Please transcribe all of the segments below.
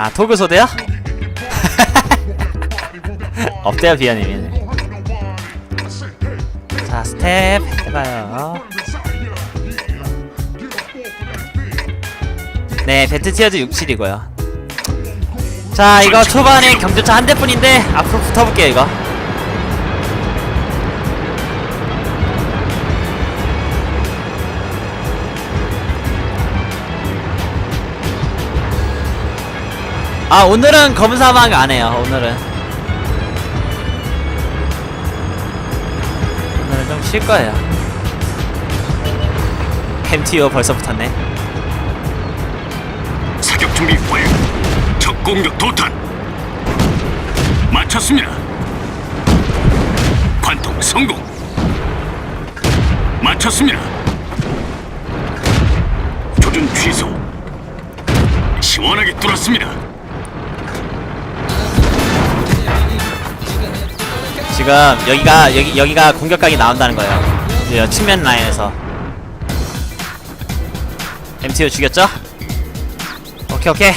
아 토그소드요? 없대요 비아님이. 자 스텝 해봐요. 네 배트티어도 67이고요. 자 이거 초반에 경주차 한 대뿐인데 앞으로 붙어볼게요 이거 아 오늘은 검은 사막 안 해요 오늘은 오늘은 좀 쉴 거예요 MTO 벌써 붙었네 사격 준비 완료. 적 공격 도탄. 마쳤습니다. 관통 성공. 마쳤습니다. 조준 취소. 시원하게 뚫었습니다. 지금 여기가 여기 여기가 공격각이 나온다는 거예요. 이 측면 라인에서. MTO 죽였죠? 오케이 오케이.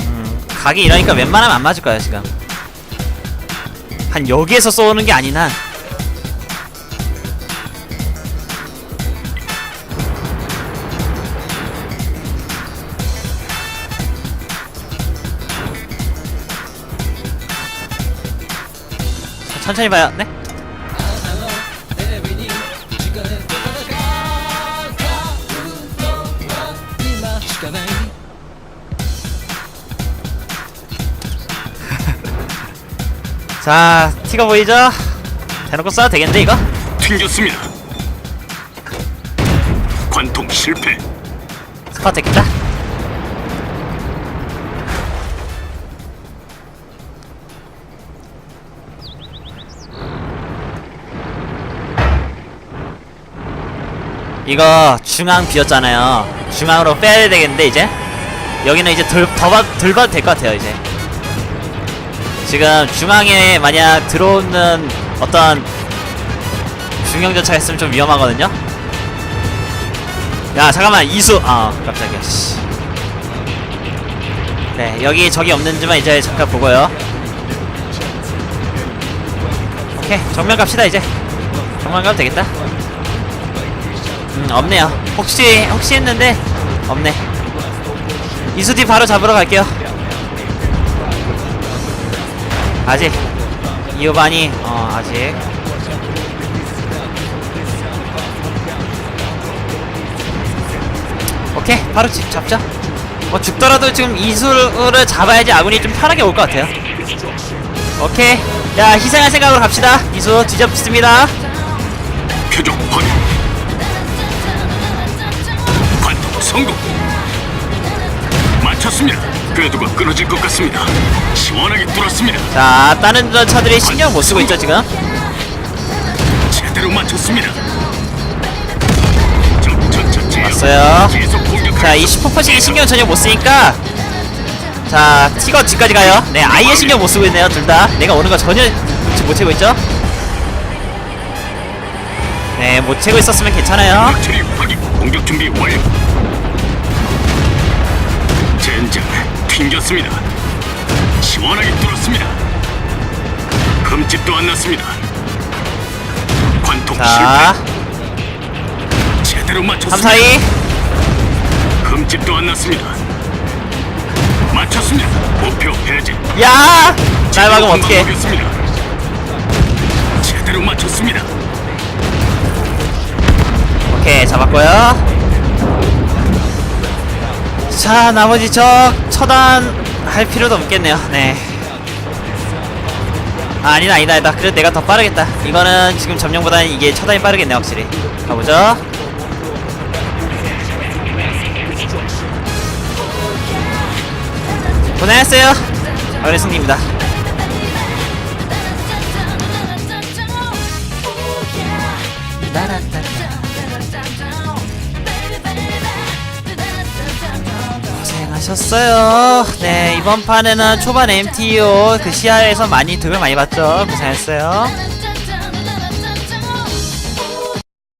음, 각이 이러니까 웬만하면 안 맞을 거예요 지금. 한 여기에서 쏘는 게 아닌 한 천천히 봐요 네? 자 티가 보이죠? 대놓고 쏴도 되겠는데 이거? 튕겼습니다. 관통 실패. 스팟 됐겠다 이거 중앙 비었잖아요. 중앙으로 빼야 되겠는데 이제? 여기는 이제 덜, 더 봐, 덜 봐도 될 것 같아요 이제. 지금 중앙에 만약 들어오는 어떤 중형전차가 있으면 좀 위험하거든요? 야 잠깐만 이수. 아 깜짝이야 씨. 네 여기 적이 없는지만 이제 잠깐 보고요. 오케이 정면 갑시다 이제. 정면 가면 되겠다 음 없네요. 혹시 혹시 했는데? 없네. 이수디 바로 잡으러 갈게요. 아직 이호반이 어 아직. 오케이 바로 집 잡자 뭐 죽더라도 지금 이수를 잡아야지 아군이 좀 편하게 올 것 같아요. 오케이. 자 희생할 생각으로 갑시다. 이수 뒤잡습니다. 표적 확인. 성공. 마쳤습니다. 궤도가 끊어질 것 같습니다. 시원하게 뚫었습니다. 자 다른 저 차들이 신경 못 쓰고 있죠 지금 제대로 맞췄습니다. 왔어요. 계속 공격. 자이 슈퍼퍼식이 신경 전혀 못 쓰니까 자 티거 뒤까지 가요 네 아예 신경 못 쓰고 있네요 둘 다 내가 오는 거 전혀 눈치 못 채고 있죠 네 못 채고 있었으면 괜찮아요. 공격 준비 완료. 젠장 튕겼습니다. 시원하게 뚫었습니다. 흠집도 안 났습니다. 관통 자 실패. 제대로 맞췄습니다. 3, 4, 2 흠집도 안 났습니다. 맞췄습니다. 목표 해제. 야! 날 막으면 어떡해 습니다 제대로 맞췄습니다. 오케이 잡았고요 자 나머지 적 처단할 필요도 없겠네요. 네. 아, 아니다 아니다 아니다. 그래도 내가 더 빠르겠다. 이거는 지금 점령보다는 이게 처단이 빠르겠네 확실히. 가보죠. 고생했어요. 어린 승리입니다 고생하셨어요. 네 이번 판에는 초반 MTO 그 시야에서 많이 득을 많이 봤죠. 고생했어요